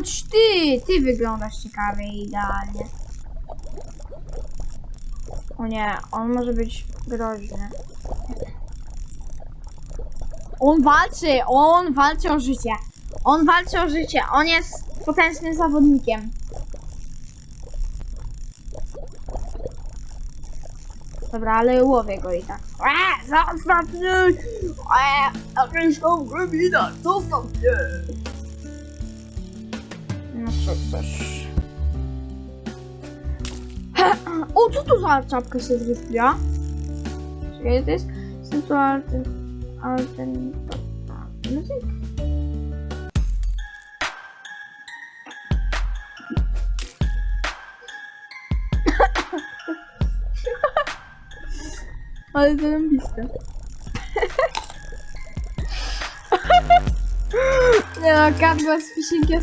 chodź ty! Ty wyglądasz ciekawie i idealnie. O nie, on może być groźny. On walczy, on walczy o życie. On walczy o życie, on jest potężnym zawodnikiem. Dobra, ale łowię go i tak. Eee, zostaw mnie! Eee, jakieś tam gremlina, zostaw mnie! No co też. O, co tu za czapka się zrespiła? Czekaj, to jest sytuacja alternatywna. Muzyk? Ale zarąbiste. Nie no, kadła z fisinkiem